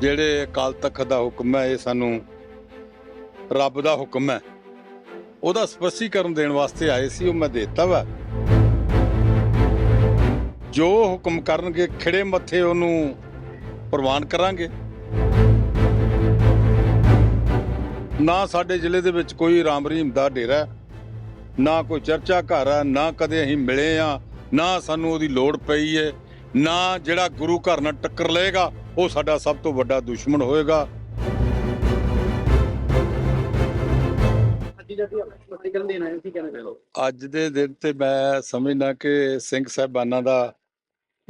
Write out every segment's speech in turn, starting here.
ਜਿਹੜੇ ਅਕਾਲ ਤਖਤ ਦਾ ਹੁਕਮ ਹੈ, ਇਹ ਸਾਨੂੰ ਰੱਬ ਦਾ ਹੁਕਮ ਹੈ। ਉਹਦਾ ਸਪਸ਼ਟੀਕਰਨ ਦੇਣ ਵਾਸਤੇ ਆਏ ਸੀ, ਉਹ ਮੈਂ ਦੇਤਾ ਵਾ। ਜੋ ਹੁਕਮ ਕਰਨਗੇ, ਖਿੜੇ ਮੱਥੇ ਉਹਨੂੰ ਪ੍ਰਵਾਨ ਕਰਾਂਗੇ। ਨਾ ਸਾਡੇ ਜ਼ਿਲ੍ਹੇ ਦੇ ਵਿੱਚ ਕੋਈ ਰਾਮ ਰਹੀਮ ਦਾ ਡੇਰਾ ਨਾ ਕੋਈ ਚਰਚਾ ਘਰ ਹੈ, ਨਾ ਕਦੇ ਅਸੀਂ ਮਿਲੇ ਆ ਨਾ ਸਾਨੂੰ ਉਹਦੀ ਲੋੜ ਪਈ ਹੈ ਨਾ ਜਿਹੜਾ ਗੁਰੂ ਘਰ ਨਾਲ ਟੱਕਰ ਲਏਗਾ ਉਹ ਸਾਡਾ ਸਭ ਤੋਂ ਵੱਡਾ ਦੁਸ਼ਮਣ ਹੋਏਗਾ। ਅੱਜ ਦੇ ਦਿਨ ਤੇ ਮੈਂ ਸਮਝਦਾ ਕਿ ਸਿੰਘ ਸਾਹਿਬਾਨਾਂ ਦਾ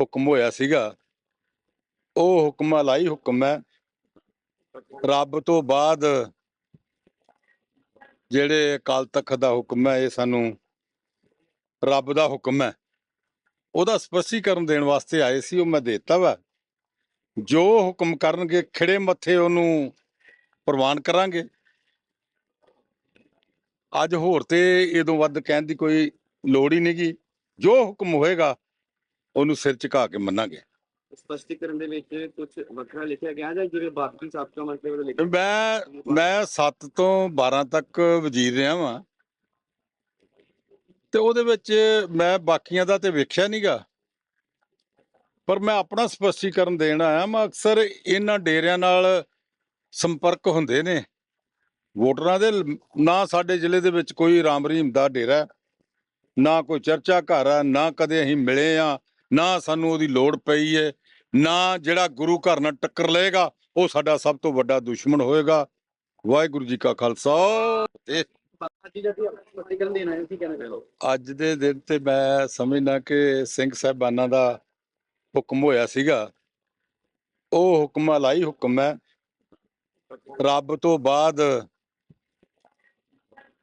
ਹੁਕਮ ਹੋਇਆ ਸੀਗਾ। ਉਹ ਹੁਕਮ ਅਲਾਈ ਹੁਕਮ ਹੈ। ਰੱਬ ਤੋਂ ਬਾਅਦ ਜਿਹੜੇ ਅਕਾਲ ਤਖਤ ਦਾ ਹੁਕਮ ਹੈ ਇਹ ਸਾਨੂੰ ਰੱਬ ਦਾ ਹੁਕਮ ਹੈ। ਉਹਦਾ ਸਪਸ਼ਟੀਕਰਨ ਦੇਣ ਵਾਸਤੇ ਆਏ ਸੀ ਉਹ ਮੈਂ ਦੇਤਾ ਵਾ। ਜੋ ਹੁਕਮ ਕਰਨਗੇ ਖਿੜੇ ਮੱਥੇ ਉਹਨੂੰ ਪ੍ਰਵਾਨ ਕਰਾਂਗੇ। ਅੱਜ ਹੋਰ ਤੇ ਇਦੋਂ ਵੱਧ ਕਹਿਣ ਦੀ ਕੋਈ ਲੋੜ ਹੀ ਨਹੀਂਗੀ। ਜੋ ਹੁਕਮ ਹੋਏਗਾ ਉਹਨੂੰ ਸਿਰ ਝੁਕਾ ਕੇ ਮੰਨਾਂਗੇ। ਸਪਸ਼ਟੀਕਰਨ ਦੇ ਵਿੱਚ ਕੁਝ ਵੱਖਰਾ ਲਿਖਿਆ ਗਿਆ ਜਾਂ ਜਿਵੇਂ ਬਾਕੀ ਸਾਬਕਾ ਮੰਤਰੀ ਵੱਲੋਂ ਲਿਖਿਆ ਮੈਂ ਮੈਂ 7 ਤੋਂ 12 ਤੱਕ ਵਜ਼ੀਰ ਰਿਹਾ ਵਾਂ। ਤੇ ਉਹਦੇ ਵਿੱਚ ਮੈਂ ਬਾਕੀਆਂ ਦਾ ਤੇ ਵੇਖਿਆ ਨਹੀਂਗਾ ਪਰ ਮੈਂ ਆਪਣਾ ਸਪਸ਼ਟੀਕਰਨ ਦੇਣ ਆਇਆ ਮੈਂ ਅਕਸਰ ਇਹਨਾਂ ਡੇਰਿਆਂ ਨਾਲ ਸੰਪਰਕ ਹੁੰਦੇ ਨੇ। ਵੋਟਰਾਂ ਦੇ ਨਾ ਸਾਡੇ ਜ਼ਿਲ੍ਹੇ ਦੇ ਵਿੱਚ ਕੋਈ ਰਾਮ ਰਹੀਮ ਦਾ ਡੇਰਾ ਨਾ ਕੋਈ ਚਰਚਾ ਘਰ ਹੈ ਨਾ ਕਦੇ ਅਸੀਂ ਮਿਲੇ ਆ ਨਾ ਸਾਨੂੰ ਉਹਦੀ ਲੋੜ ਪਈ ਹੈ ਨਾ ਜਿਹੜਾ ਗੁਰੂ ਘਰ ਨਾਲ ਟੱਕਰ ਲਏਗਾ ਉਹ ਸਾਡਾ ਸਭ ਤੋਂ ਵੱਡਾ ਦੁਸ਼ਮਣ ਹੋਏਗਾ। ਵਾਹਿਗੁਰੂ ਜੀ ਕਾ ਖਾਲਸਾ। ਤੇ ਅੱਜ ਦੇ ਦਿਨ ਤੇ ਮੈਂ ਸਮਝਦਾ ਕਿ ਸਿੰਘ ਸਾਹਿਬਾਨਾਂ ਦਾ ਹੁਕਮ ਹੋਇਆ ਸੀਗਾ, ਉਹ ਹੁਕਮ ਅਲਾਈ ਹੁਕਮ ਹੈ। ਰੱਬ ਤੋਂ ਬਾਅਦ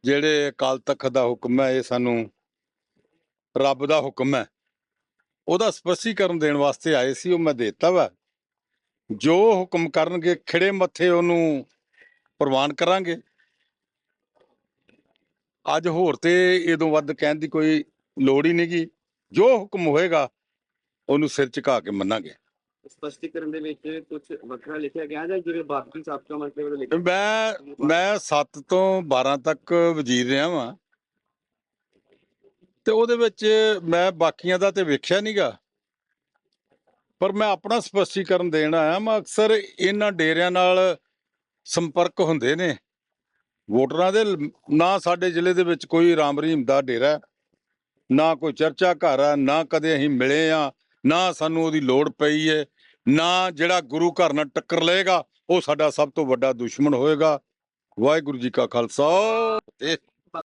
ਜਿਹੜੇ ਅਕਾਲ ਤਖਤ ਦਾ ਹੁਕਮ ਹੈ, ਇਹ ਸਾਨੂੰ ਰੱਬ ਦਾ ਹੁਕਮ ਹੈ। ਉਹਦਾ ਸਪਸ਼ਟੀਕਰਨ ਦੇਣ ਵਾਸਤੇ ਆਏ ਸੀ, ਉਹ ਮੈਂ ਦੇਤਾ ਵਾ। ਜੋ ਹੁਕਮ ਕਰਨਗੇ, ਖਿੜੇ ਮੱਥੇ ਉਹਨੂੰ ਪ੍ਰਵਾਨ ਕਰਾਂਗੇ। ਅੱਜ ਹੋਰ ਤੇ ਇਦੋਂ ਵੱਧ ਕਹਿਣ ਦੀ ਕੋਈ ਲੋੜ ਹੀ ਨਹੀਂਗੀ ਜੋ ਹੁਕਮ ਹੋਏਗਾ ਉਹਨੂੰ ਸਿਰ ਝੁਕਾ ਕੇ ਮੰਨਾਂਗੇ। ਸਪਸ਼ਟੀਕਰਨ ਦੇ ਵਿੱਚ ਕੁਝ ਵੱਖਰਾ ਲਿਖਿਆ ਗਿਆ ਜਾਂ ਜਿਵੇਂ ਬਾਕੀ ਸਾਬਕਾ ਮੰਤਰੀ ਵੱਲੋਂ ਲਿਖਿਆ ਮੈਂ ਮੈਂ 7 ਤੋਂ 12 ਤੱਕ ਵਜ਼ੀਰ ਰਿਹਾ ਵਾਂ। ਤੇ ਉਹਦੇ ਵਿੱਚ ਮੈਂ ਬਾਕੀਆਂ ਦਾ ਤੇ ਵੇਖਿਆ ਨਹੀਂਗਾ ਪਰ ਮੈਂ ਆਪਣਾ ਸਪਸ਼ਟੀਕਰਨ ਦੇਣ ਆਇਆ ਮੈਂ ਅਕਸਰ ਇਹਨਾਂ ਡੇਰਿਆਂ ਨਾਲ ਸੰਪਰਕ ਹੁੰਦੇ ਨੇ। ਵੋਟਰਾਂ ਦੇ ਨਾ ਸਾਡੇ ਜ਼ਿਲ੍ਹੇ ਦੇ ਵਿੱਚ ਕੋਈ ਰਾਮ ਰਹੀਮ ਦਾ ਡੇਰਾ ਨਾ ਕੋਈ ਚਰਚਾ ਘਰ ਹੈ ਨਾ ਕਦੇ ਅਸੀਂ ਮਿਲੇ ਆ ਨਾ ਸਾਨੂੰ ਉਹਦੀ ਲੋੜ ਪਈ ਹੈ ਨਾ ਜਿਹੜਾ ਗੁਰੂ ਘਰ ਨਾਲ ਟੱਕਰ ਲਏਗਾ, ਉਹ ਸਾਡਾ ਸਭ ਤੋਂ ਵੱਡਾ ਦੁਸ਼ਮਣ ਹੋਏਗਾ। ਵਾਹਿਗੁਰੂ ਜੀ ਕਾ ਖਾਲਸਾ